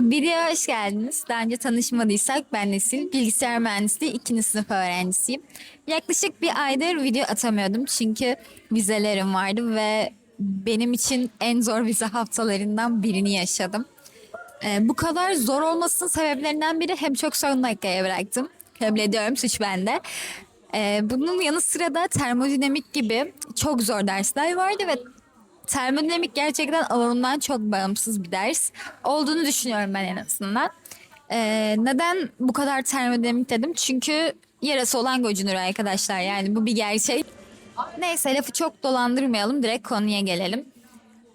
Videoya hoş geldiniz. Daha önce tanışmadıysak ben Nesil. Bilgisayar mühendisliği 2. sınıf öğrencisiyim. Yaklaşık bir aydır video atamıyordum çünkü vizelerim vardı ve benim için en zor vize haftalarından birini yaşadım. Ee, bu kadar zor olmasının sebeplerinden biri hem çok son dakikaya bıraktım. Kabul ediyorum suç bende. Ee, bunun yanı sıra da termodinamik gibi çok zor dersler vardı ve termodinamik gerçekten alanından çok bağımsız bir ders olduğunu düşünüyorum ben en azından. Ee, neden bu kadar termodinamik dedim? Çünkü yarası olan gocunur arkadaşlar yani bu bir gerçek. Neyse lafı çok dolandırmayalım direkt konuya gelelim.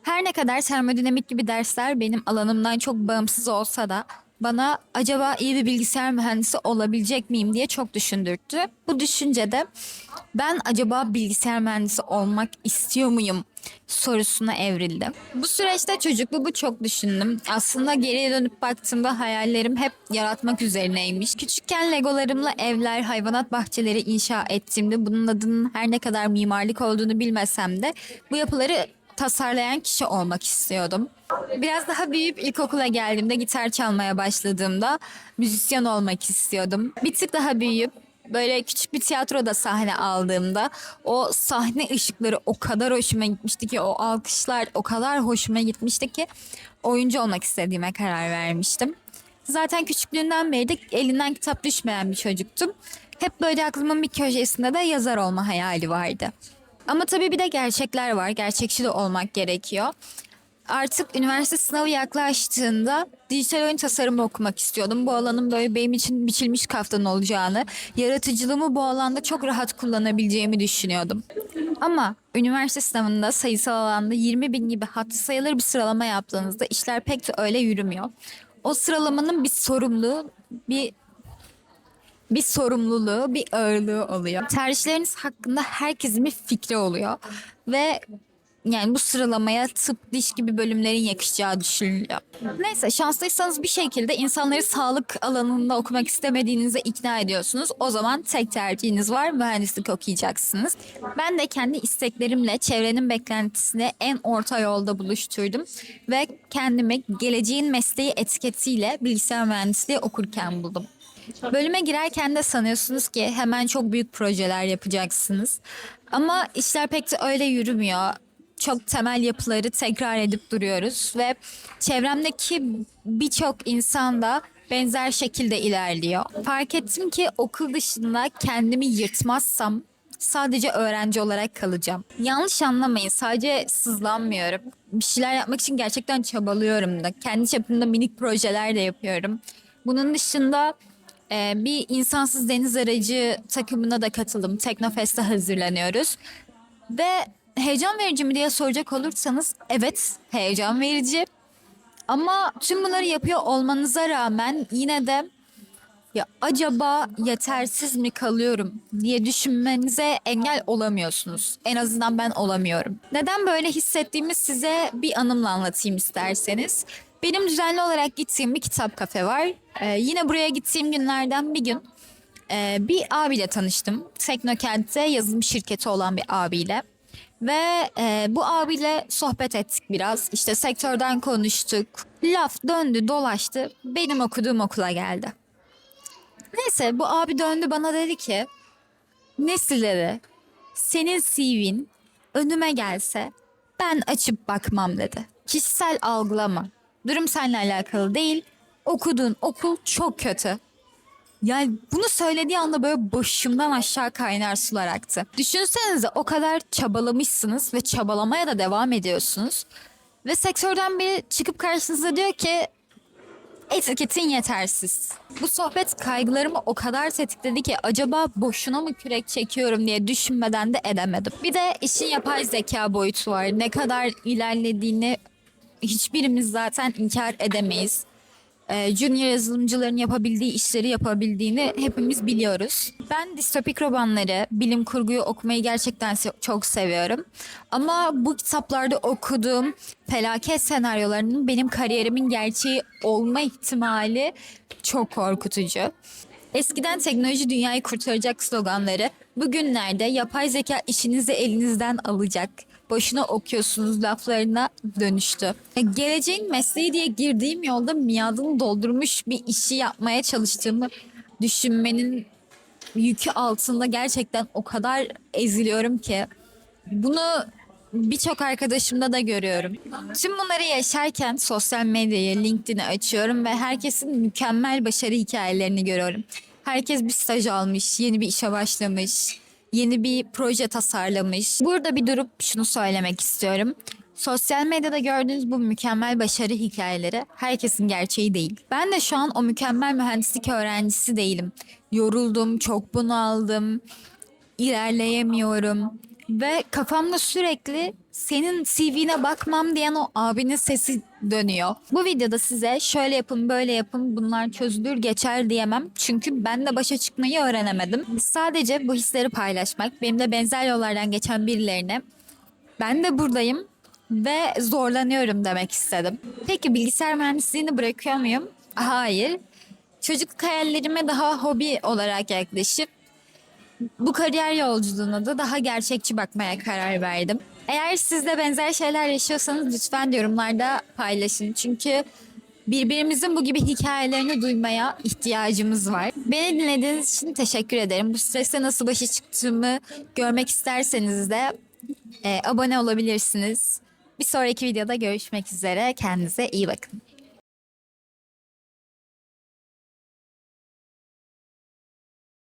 Her ne kadar termodinamik gibi dersler benim alanımdan çok bağımsız olsa da bana acaba iyi bir bilgisayar mühendisi olabilecek miyim diye çok düşündürttü. Bu düşüncede ben acaba bilgisayar mühendisi olmak istiyor muyum sorusuna evrildim. Bu süreçte çocukluğumu çok düşündüm. Aslında geriye dönüp baktığımda hayallerim hep yaratmak üzerineymiş. Küçükken legolarımla evler, hayvanat bahçeleri inşa ettiğimde bunun adının her ne kadar mimarlık olduğunu bilmesem de bu yapıları tasarlayan kişi olmak istiyordum. Biraz daha büyüyüp ilkokula geldiğimde gitar çalmaya başladığımda müzisyen olmak istiyordum. Bir tık daha büyüyüp böyle küçük bir tiyatroda sahne aldığımda o sahne ışıkları o kadar hoşuma gitmişti ki o alkışlar o kadar hoşuma gitmişti ki oyuncu olmak istediğime karar vermiştim. Zaten küçüklüğünden beri de elinden kitap düşmeyen bir çocuktum. Hep böyle aklımın bir köşesinde de yazar olma hayali vardı. Ama tabii bir de gerçekler var. Gerçekçi de olmak gerekiyor. Artık üniversite sınavı yaklaştığında dijital oyun tasarımı okumak istiyordum. Bu alanın böyle benim için biçilmiş kaftan olacağını, yaratıcılığımı bu alanda çok rahat kullanabileceğimi düşünüyordum. Ama üniversite sınavında sayısal alanda 20 bin gibi hatı sayılır bir sıralama yaptığınızda işler pek de öyle yürümüyor. O sıralamanın bir sorumluluğu, bir bir sorumluluğu, bir ağırlığı oluyor. Tercihleriniz hakkında herkesin bir fikri oluyor ve yani bu sıralamaya tıp, diş gibi bölümlerin yakışacağı düşünülüyor. Neyse şanslıysanız bir şekilde insanları sağlık alanında okumak istemediğinize ikna ediyorsunuz. O zaman tek tercihiniz var mühendislik okuyacaksınız. Ben de kendi isteklerimle çevrenin beklentisini en orta yolda buluşturdum. Ve kendimi geleceğin mesleği etiketiyle bilgisayar mühendisliği okurken buldum. Bölüme girerken de sanıyorsunuz ki hemen çok büyük projeler yapacaksınız. Ama işler pek de öyle yürümüyor. Çok temel yapıları tekrar edip duruyoruz ve çevremdeki birçok insan da benzer şekilde ilerliyor. Fark ettim ki okul dışında kendimi yırtmazsam sadece öğrenci olarak kalacağım. Yanlış anlamayın sadece sızlanmıyorum. Bir şeyler yapmak için gerçekten çabalıyorum da. Kendi çapımda minik projeler de yapıyorum. Bunun dışında ee, bir insansız deniz aracı takımına da katıldım. Teknofest'e hazırlanıyoruz. Ve heyecan verici mi diye soracak olursanız evet heyecan verici. Ama tüm bunları yapıyor olmanıza rağmen yine de ya acaba yetersiz mi kalıyorum diye düşünmenize engel olamıyorsunuz. En azından ben olamıyorum. Neden böyle hissettiğimi size bir anımla anlatayım isterseniz. Benim düzenli olarak gittiğim bir kitap kafe var. Ee, yine buraya gittiğim günlerden bir gün e, bir abiyle tanıştım. Teknokent'te yazılım şirketi olan bir abiyle. Ve e, bu abiyle sohbet ettik biraz. İşte sektörden konuştuk. Laf döndü dolaştı. Benim okuduğum okula geldi. Neyse bu abi döndü bana dedi ki Nesilleri senin CV'in önüme gelse ben açıp bakmam dedi. Kişisel algılama. Durum seninle alakalı değil. Okuduğun okul çok kötü. Yani bunu söylediği anda böyle başımdan aşağı kaynar sular aktı. Düşünsenize o kadar çabalamışsınız ve çabalamaya da devam ediyorsunuz. Ve sektörden biri çıkıp karşınıza diyor ki etiketin yetersiz. Bu sohbet kaygılarımı o kadar tetikledi ki acaba boşuna mı kürek çekiyorum diye düşünmeden de edemedim. Bir de işin yapay zeka boyutu var. Ne kadar ilerlediğini hiçbirimiz zaten inkar edemeyiz. Ee, junior yazılımcıların yapabildiği işleri yapabildiğini hepimiz biliyoruz. Ben distopik romanları, bilim kurguyu okumayı gerçekten çok seviyorum. Ama bu kitaplarda okuduğum felaket senaryolarının benim kariyerimin gerçeği olma ihtimali çok korkutucu. Eskiden teknoloji dünyayı kurtaracak sloganları bugünlerde yapay zeka işinizi elinizden alacak. Boşuna okuyorsunuz laflarına dönüştü. E, Geleceğin mesleği diye girdiğim yolda miadını doldurmuş bir işi yapmaya çalıştığımı düşünmenin yükü altında gerçekten o kadar eziliyorum ki. Bunu birçok arkadaşımda da görüyorum. Tüm bunları yaşarken sosyal medyayı, LinkedIn'i açıyorum ve herkesin mükemmel başarı hikayelerini görüyorum. Herkes bir staj almış, yeni bir işe başlamış, yeni bir proje tasarlamış. Burada bir durup şunu söylemek istiyorum. Sosyal medyada gördüğünüz bu mükemmel başarı hikayeleri herkesin gerçeği değil. Ben de şu an o mükemmel mühendislik öğrencisi değilim. Yoruldum, çok bunaldım, ilerleyemiyorum. Ve kafamda sürekli senin CV'ne bakmam diyen o abinin sesi dönüyor. Bu videoda size şöyle yapın böyle yapın bunlar çözülür geçer diyemem. Çünkü ben de başa çıkmayı öğrenemedim. Sadece bu hisleri paylaşmak, benimle benzer yollardan geçen birilerine ben de buradayım ve zorlanıyorum demek istedim. Peki bilgisayar mühendisliğini bırakıyor muyum? Hayır. Çocukluk hayallerime daha hobi olarak yaklaşıp bu kariyer yolculuğuna da daha gerçekçi bakmaya karar verdim. Eğer siz de benzer şeyler yaşıyorsanız lütfen yorumlarda paylaşın. Çünkü birbirimizin bu gibi hikayelerini duymaya ihtiyacımız var. Beni dinlediğiniz için teşekkür ederim. Bu streste nasıl başa çıktığımı görmek isterseniz de e, abone olabilirsiniz. Bir sonraki videoda görüşmek üzere. Kendinize iyi bakın.